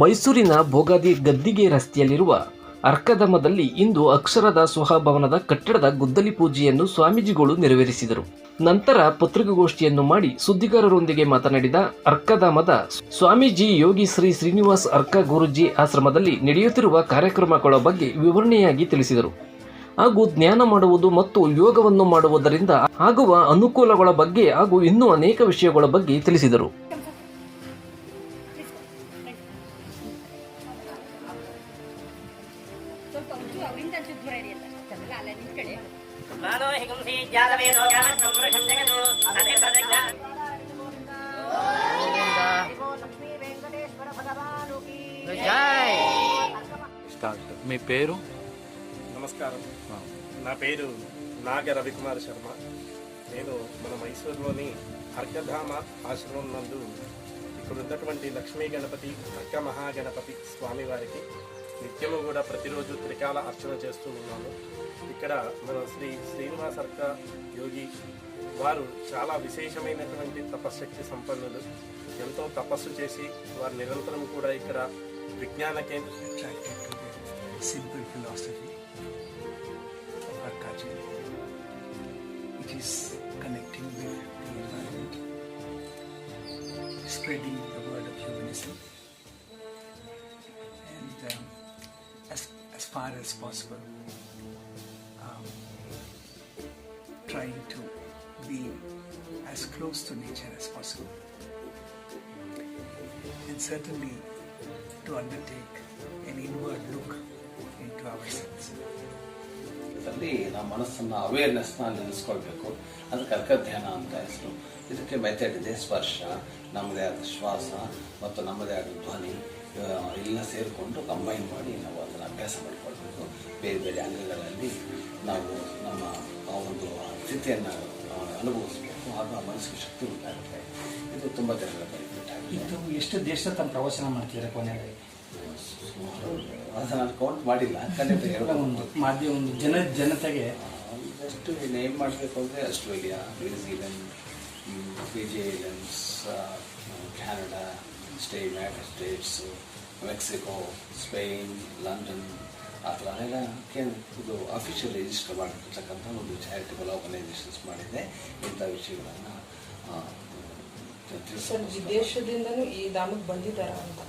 ಮೈಸೂರಿನ ಭೋಗಾದಿ ಗದ್ದಿಗೆ ರಸ್ತೆಯಲ್ಲಿರುವ ಅರ್ಕಧಾಮದಲ್ಲಿ ಇಂದು ಅಕ್ಷರದ ಸ್ವಭವನದ ಕಟ್ಟಡದ ಗುದ್ದಲಿ ಪೂಜೆಯನ್ನು ಸ್ವಾಮೀಜಿಗಳು ನೆರವೇರಿಸಿದರು. ನಂತರ ಪತ್ರಿಕಾಗೋಷ್ಠಿಯನ್ನು ಮಾಡಿ ಸುದ್ದಿಗಾರರೊಂದಿಗೆ ಮಾತನಾಡಿದ ಅರ್ಕಧಾಮದ ಸ್ವಾಮೀಜಿ ಯೋಗಿ ಶ್ರೀ ಶ್ರೀನಿವಾಸ್ ಅರ್ಕ ಗುರುಜಿ ಆಶ್ರಮದಲ್ಲಿ ನಡೆಯುತ್ತಿರುವ ಕಾರ್ಯಕ್ರಮಗಳ ಬಗ್ಗೆ ವಿವರಣೆಯಾಗಿ ತಿಳಿಸಿದರು. ಹಾಗೂ ಜ್ಞಾನ ಮಾಡುವುದು ಮತ್ತು ಯೋಗವನ್ನು ಮಾಡುವುದರಿಂದ ಆಗುವ ಅನುಕೂಲಗಳ ಬಗ್ಗೆ ಹಾಗೂ ಇನ್ನೂ ಅನೇಕ ವಿಷಯಗಳ ಬಗ್ಗೆ ತಿಳಿಸಿದರು. మీ పేరు? నమస్కారం. నా పేరు నాగ రవికుమార్ శర్మ. నేను మన మైసూరులోని అర్కధామ ఆశ్రమం నందు ఇక్కడ ఉన్నటువంటి లక్ష్మీ గణపతి అర్క మహాగణపతి స్వామివారికి నిత్యము కూడా ప్రతిరోజు త్రికాల అర్చన చేస్తూ ఉన్నాను ఇక్కడ మన శ్రీ శ్రీనివాసర్క యోగి వారు చాలా విశేషమైనటువంటి తపశ్శక్తి సంపన్నులు ఎంతో తపస్సు చేసి వారు నిరంతరం కూడా ఇక్కడ విజ్ఞాన కేంద్ర attracted to the simple philosophy of Arkaji. Far as possible, um, trying to be as close to nature as possible. And certainly to undertake an inward look into ourselves. ಅಲ್ಲಿ ನಮ್ಮ ಮನಸ್ಸನ್ನ ಅವೇರ್ನೆಸ್ನ ನೆನೆಸ್ಕೊಳ್ಬೇಕು ಅದಕ್ಕೆ ಅರ್ಕ ಧ್ಯಾನ ಅಂತ ಹೆಸರು ಇದಕ್ಕೆ ಮೆಥಡ್ ಇದೆ ಸ್ಪರ್ಶ ನಮ್ಮದೇ ಆದ ಶ್ವಾಸ ಮತ್ತು ನಮ್ಮದೇ ಆದ ಧ್ವನಿ ಎಲ್ಲ ಸೇರಿಕೊಂಡು ಕಂಬೈನ್ ಮಾಡಿ ನಾವು ಅದನ್ನು ಅಭ್ಯಾಸ ಮಾಡಿಕೊಳ್ಬೇಕು. ಬೇರೆ ಬೇರೆ ಅಂಗಗಳಲ್ಲಿ ನಾವು ನಮ್ಮ ಆ ಒಂದು ಸ್ಥಿತಿಯನ್ನು ಅನುಭವಿಸಬೇಕು. ಹಾಗೂ ಆಗ ಆ ಮನಸ್ಸಿಗೆ ಶಕ್ತಿ ಉಂಟಾಗುತ್ತೆ. ಇದು ತುಂಬ ಜನರ ಇದು ಎಷ್ಟು ದೇಶದ ತಮ್ಮ ಪ್ರವಚನ ಮಾಡ್ತಿದ್ದಾರೆ ಕೊನೆಯಲ್ಲಿ? ಸುಮಾರು ಅದನ್ನು ನಾನು ಕೌಂಟ್ ಮಾಡಿಲ್ಲ. ಖಂಡಿತ ಒಂದು ಮಾಧ್ಯ ಮಾಧ್ಯಮ ಒಂದು ಜನ ಜನತೆಗೆ. ಅಷ್ಟು ನೇಮ್ ಮಾಡಬೇಕು ಅಂದರೆ Australia New Zealand Fiji Canada stay United States Mexico Spain London ಆ ಥರ ಎಲ್ಲ ಇದು ಅಫಿಷಿಯಲ್ ರಿಜಿಸ್ಟರ್ ಮಾಡಿರ್ತಕ್ಕಂಥ ಒಂದು ಚಾರಿಟಬಲ್ ಆರ್ಗನೈಸೇಷನ್ಸ್ ಮಾಡಿದೆ ಇಂಥ ವಿಷಯಗಳನ್ನು ಸರ್ ವಿದೇಶದಿಂದನೂ ಈ ಧಾಮಕ್ಕೆ ಬಂದಿದ್ದಾರೆ ಅಂತ?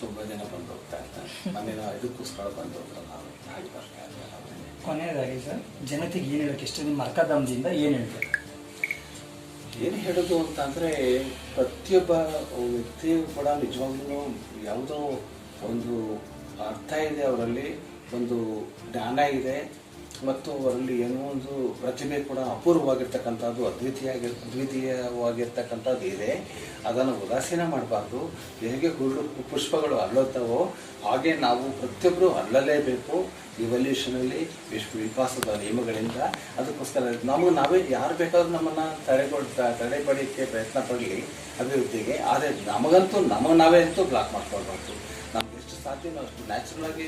ತುಂಬ ಜನ ಬಂದು ಹೋಗ್ತಾ ಇರ್ತಾರೆ ಮನೇನ ಇದಕ್ಕೋಸ್ಕರ ಬಂದು ಹೋಗ್ತಾರೆ ನಾವು ಹಾಗೆ ಬರ್ತಾ ಇರ್ತಾರೆ. ಕೊನೆಯದಾಗಿ ಸರ್ ಜನತೆಗೆ ಏನು ಹೇಳಕ್ಕೆ ಇಷ್ಟ ನಿಮ್ಮ ಅರ್ಕಧಾಮದಿಂದ ಏನು ಹೇಳ್ತಾರೆ? ಏನು ಹೇಳೋದು ಅಂತ ಅಂದರೆ ಪ್ರತಿಯೊಬ್ಬ ವ್ಯಕ್ತಿಯು ಕೂಡ ನಿಜವಾಗ್ಲೂ ಯಾವುದೋ ಒಂದು ಅರ್ಥ ಇದೆ ಅವರಲ್ಲಿ, ಒಂದು ಜ್ಞಾನ ಇದೆ. ಮತ್ತು ಅಲ್ಲಿ ಏನೋ ಒಂದು ಪ್ರತಿಭೆ ಕೂಡ ಅಪೂರ್ವವಾಗಿರ್ತಕ್ಕಂಥದ್ದು ಅದ್ವಿತೀಯ ಅದ್ವಿತೀಯವಾಗಿರ್ತಕ್ಕಂಥದ್ದು ಇದೆ. ಅದನ್ನು ಉದಾಸೀನ ಮಾಡಬಾರ್ದು. ಹೇಗೆ ಗುರು ಪುಷ್ಪಗಳು ಅಲ್ಲುತ್ತವೋ ಹಾಗೆ ನಾವು ಪ್ರತಿಯೊಬ್ಬರು ಅಲ್ಲಲೇಬೇಕು. ಇವಲ್ಯೂಷನಲ್ಲಿ ವಿಶ್ವ ವಿಕಾಸದ ನಿಯಮಗಳಿಂದ. ಅದಕ್ಕೋಸ್ಕರ ನಮಗೆ ನಾವೇ ಯಾರು ಬೇಕಾದ್ರೂ ನಮ್ಮನ್ನು ತಡೆಗೊಡ್ ತಡೆಪಡಿಕೆ ಪ್ರಯತ್ನ ಪಡಲಿ ಅಭಿವೃದ್ಧಿಗೆ. ಆದರೆ ನಮಗಂತೂ, ನಮಗೆ ನಾವೇ ಅಂತೂ ಬ್ಲಾಕ್ ಮಾಡ್ಕೊಳ್ಬಾರ್ದು. ನಮ್ಗೆ ನಾವು ನ್ಯಾಚುರಲ್ ಆಗಿ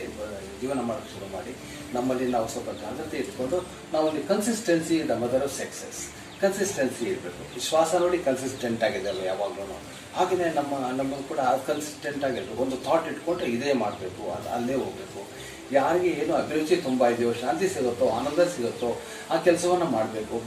ಜೀವನ ಮಾಡೋಕ್ಕೆ ಶುರು ಮಾಡಿ. ನಮ್ಮಲ್ಲಿ ನಾವು ಸ್ವಲ್ಪ ಜಾಗ್ರತೆ ಇಟ್ಕೊಂಡು ನಾವಲ್ಲಿ consistency the mother of success consistency ಇರಬೇಕು. ವಿಶ್ವಾಸ ನೋಡಿ ಕನ್ಸಿಸ್ಟೆಂಟ್ ಆಗಿದೆಯಲ್ಲ ಯಾವಾಗಲೂ ಹಾಗೆಯೇ ನಮ್ಮ ನಮ್ಮ ಕೂಡ ಕನ್ಸಿಸ್ಟೆಂಟ್ ಆಗಿರ್ಬೇಕು ಒಂದು ಥಾಟ್ ಇಟ್ಕೊಂಡ್ರೆ ಇದೇ ಮಾಡಬೇಕು, ಅದು ಅಲ್ಲೇ ಹೋಗಬೇಕು. ಯಾರಿಗೆ ಏನು ಅಭಿರುಚಿ ತುಂಬ ಇದೆಯೋ, ಶಾಂತಿ ಸಿಗುತ್ತೋ, ಆನಂದ ಸಿಗುತ್ತೋ, ಆ ಕೆಲಸವನ್ನು ಮಾಡಬೇಕು.